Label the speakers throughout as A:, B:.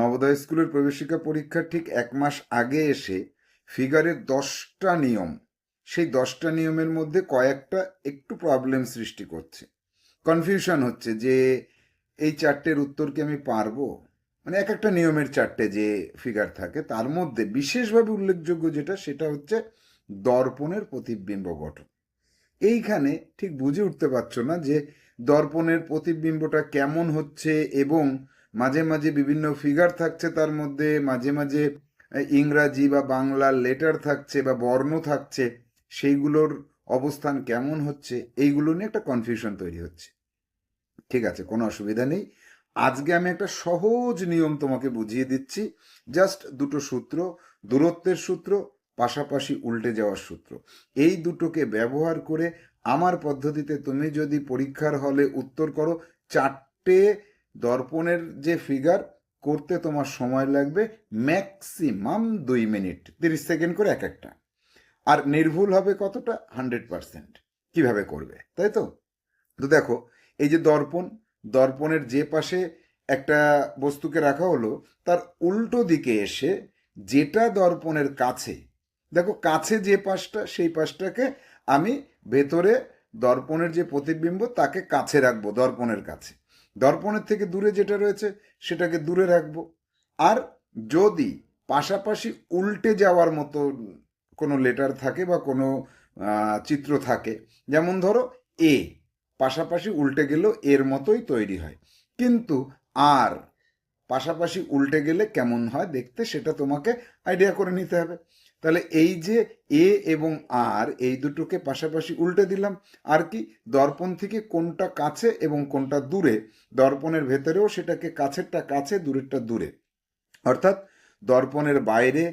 A: নবোদয় স্কুলের প্রবেশিকা পরীক্ষার ঠিক এক মাস আগে এসে ফিগারের দশটা নিয়ম, সেই দশটা নিয়মের মধ্যে কয়েকটা একটু প্রবলেম সৃষ্টি করছে। কনফিউশন হচ্ছে যে এই চারটের উত্তর কি আমি পারব? মানে এক একটা নিয়মের চারটে যে ফিগার থাকে, তার মধ্যে বিশেষভাবে উল্লেখযোগ্য যেটা, সেটা হচ্ছে দর্পণের প্রতিবিম্ব গঠন। এইখানে ঠিক বুঝে উঠতে পারছ না যে দর্পণের প্রতিবিম্বটা কেমন হচ্ছে এবং মাঝে মাঝে বিভিন্ন ফিগার থাকছে তার মধ্যে, মাঝে মাঝে ইংরাজি বা বাংলা লেটার থাকছে বা বর্ণ থাকছে, সেইগুলোর অবস্থান কেমন হচ্ছে, এইগুলো নিয়ে একটা কনফিউশন তৈরি হচ্ছে। ঠিক আছে, কোনো অসুবিধা নেই। আজকে আমি একটা সহজ নিয়ম তোমাকে বুঝিয়ে দিচ্ছি। জাস্ট দুটো সূত্র, দূরত্বের সূত্র, পাশাপাশি উল্টে যাওয়ার সূত্র। এই দুটোকে ব্যবহার করে আমার পদ্ধতিতে তুমি যদি পরীক্ষার হলে উত্তর করো, চারটে দর্পণের যে ফিগার করতে তোমার সময় লাগবে ম্যাক্সিমাম দুই মিনিট তিরিশ সেকেন্ড করে এক একটা। আর নির্ভুল হবে কতটা? হান্ড্রেড পারসেন্ট কীভাবে করবে? তাই তো? তো দেখো, এই যে দর্পণ, দর্পণের যে পাশে একটা বস্তুকে রাখা হলো, তার উল্টো দিকে এসে যেটা দর্পণের কাছে, দেখো কাছে যে পাশটা, সেই পাশটাকে আমি ভেতরে দর্পণের যে প্রতিবিম্ব, তাকে কাছে রাখব দর্পণের কাছে। দর্পণের থেকে দূরে যেটা রয়েছে, সেটাকে দূরে রাখব। আর যদি পাশাপাশি উল্টে যাওয়ার মতো কোনো লেটার থাকে বা কোনো চিত্র থাকে, যেমন ধরো এ পাশাপাশি উল্টে গেলেও এর মতোই তৈরি হয়। কিন্তু আর পাশাপাশি উল্টে গেলে কেমন হয় দেখতে সেটা তোমাকে আইডিয়া করে নিতে হবে। তাহলে এই যে এ এবং আর এই দুটোকে পাশাপাশি উল্টে দিলাম, আর কি দর্পণ থেকে কোনটা কাছে এবং কোনটা দূরে, দর্পণের ভেতরেও সেটাকে কাছেরটা কাছে, দূরেরটা দূরে। অর্থাৎ দর্পণের বাইরে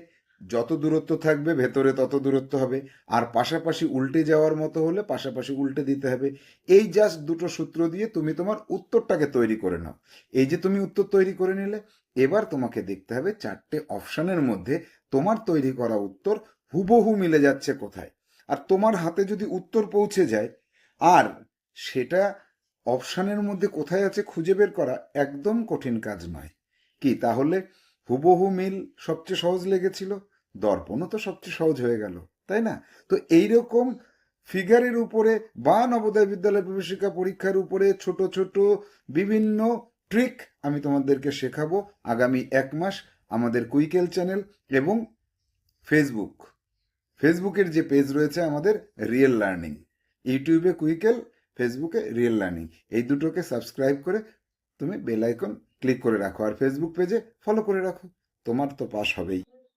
A: যত দূরত্ব থাকবে, ভেতরে তত দূরত্ব হবে। আর পাশাপাশি উল্টে যাওয়ার মতো হলে পাশাপাশি উল্টে দিতে হবে। এই জাস্ট দুটো সূত্র দিয়ে তুমি তোমার উত্তরটাকে তৈরি করে নাও। এই যে তুমি উত্তর তৈরি করে নিলে, এবার তোমাকে দেখতে হবে চারটে অপশানের মধ্যে তোমার তৈরি করা উত্তর হুবহু মিলে যাচ্ছে কোথায়। আর তোমার হাতে যদি উত্তর পৌঁছে যায়, আর সেটা অপশানের মধ্যে কোথায় আছে খুঁজে বের করা একদম কঠিন কাজ নয়। কি, তাহলে হুবহু মিল সবচেয়ে সহজ লেগেছিল, দর্পণও তো সবচেয়ে সহজ হয়ে গেল, তাই না? তো এইরকম ফিগারের উপরে বা নবোদয় বিদ্যালয় প্রবেশিকা পরীক্ষার উপরে ছোট ছোট বিভিন্ন ট্রিক আমি তোমাদেরকে শেখাবো আগামী এক মাস আমাদের কুইকেল চ্যানেল এবং ফেসবুক ফেসবুকের যে পেজ রয়েছে আমাদের রিয়েল লার্নিং ইউটিউবে কুইকেল ফেসবুকে রিয়েল লার্নিং এই দুটোকে সাবস্ক্রাইব করে তুমি বেল আইকন ক্লিক করে রাখো। আর ফেসবুক পেজে ফলো করে রাখো। তোমার তো পাশ হবেই।